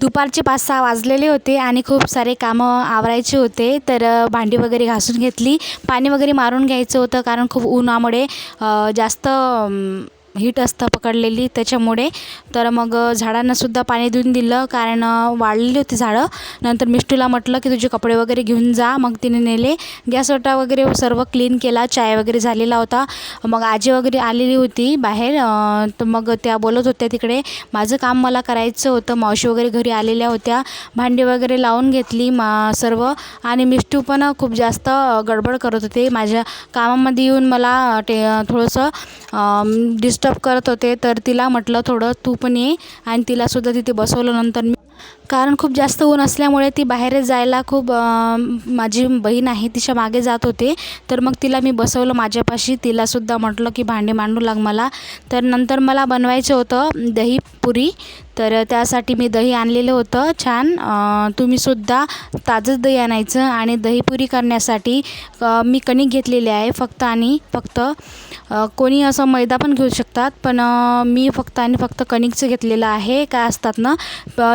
दुपारचे पाच सहा वाजलेले होते आणि खूप सारे कामं आवरायचे होते. तर भांडी वगैरे घासून घेतली. पाणी वगैरे मारून घ्यायचं होतं कारण खूप उन्हामुळे जास्त हीट असतं पकडलेली त्याच्यामुळे. तर मग झाडांनासुद्धा पाणी देऊन दिलं. कारण वाळलेली होती झाडं. नंतर मिष्टूला म्हटलं की तुझे कपडे वगैरे घेऊन जा. मग तिने नेले. गॅसवटा वगैरे सर्व क्लीन केला. चाय वगैरे झालेला होता. मग आजी वगैरे आलेली होती बाहेर. तर मग त्या बोलत होत्या तिकडे माझं काम मला करायचं होतं. मावशी वगैरे घरी आलेल्या होत्या. भांडी वगैरे लावून घेतली मा सर्व. आणि मिष्टू पण खूप जास्त गडबड करत होते. माझ्या कामामध्ये येऊन मला ते थोडंसं डिस्टर्ब करत होते तर तिला म्हटलं थोडं तू पण ये. आणि तिलासुद्धा तिथे बसवलं नंतर मी. कारण खूप जास्त ऊन असल्यामुळे ती बाहेर जायला खूप माझी बहीण आहे तिच्यामागे जात होते. तर मग तिला मी बसवलं माझ्यापाशी. तिलासुद्धा म्हटलं की भांडे मांडू लाग मला. तर नंतर मला बनवायचं होतं दही पुरी. तर त्यासाठी मी दही आणलेलं होतं. छान. तुम्हीसुद्धा ताजंच दही आणायचं आणि दहीपुरी करण्यासाठी मी कणिक घेतलेली आहे फक्त आणि फक्त. कोणी असं मैदा पण घेऊ शकतात पण मी फक्त आणि फक्त कणिकचं घेतलेलं आहे. काय असतात ना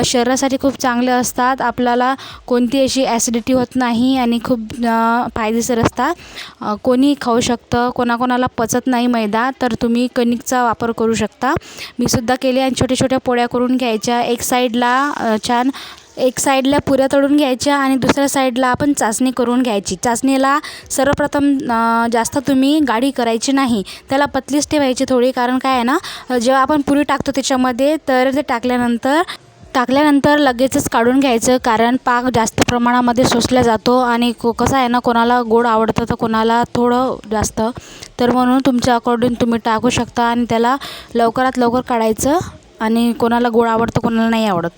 शरीरासाठी खूप चांगले असतात. आपल्याला कोणती अशी ॲसिडिटी होत नाही आणि खूप फायदेशीर असतात. कोणी खाऊ शकतं कोणाकोणाला पचत नाही मैदा तर तुम्ही कणिकचा वापर करू शकता. मी सुद्धा केले आणि छोट्या छोट्या पोळ्या करून घ्यायच्या. एक साईडला छान एक साईडला पुऱ्या तळून घ्यायच्या आणि दुसऱ्या साईडला आपण चाचणी करून घ्यायची. चाचणीला सर्वप्रथम जास्त तुम्ही गाढी करायची नाही. त्याला पतलीच ठेवायची थोडी. कारण काय आहे ना जेव्हा आपण पुरी टाकतो त्याच्यामध्ये तर ते टाकल्यानंतर टाकल्यानंतर लगेचच काढून घ्यायचं. कारण पाक जास्त प्रमाणामध्ये सोसला जातो आणि को कसं आहे ना कोणाला गोड आवडतं तर कोणाला थोडं जास्त. तर म्हणून तुमच्या अकॉर्डिंग तुम्ही टाकू शकता आणि त्याला लवकरात लवकर काढायचं. आणि कोणाला गोड आवडतं कोणाला नाही आवडत.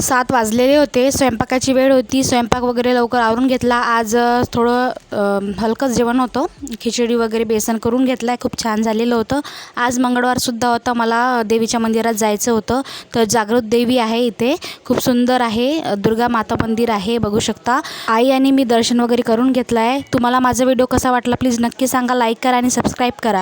सात वाजलेले होते स्वयंपाकाची वेळ होती स्वयंपाक वगैरे लवकर आवरून घेतला. आज थोडं हलकंच जेवण होतं. खिचडी वगैरे बेसन करून घेतलं आहे खूप छान झालेलं होतं. आज मंगळवारसुद्धा होता मला देवीच्या मंदिरात जायचं होतं. तर जागृत देवी आहे इथे खूप सुंदर आहे. दुर्गा माता मंदिर आहे बघू शकता. आई आणि मी दर्शन वगैरे करून घेतलं आहे तुम्हाला माझा व्हिडिओ कसा वाटला प्लीज नक्की सांगा. लाईक करा आणि सबस्क्राईब करा.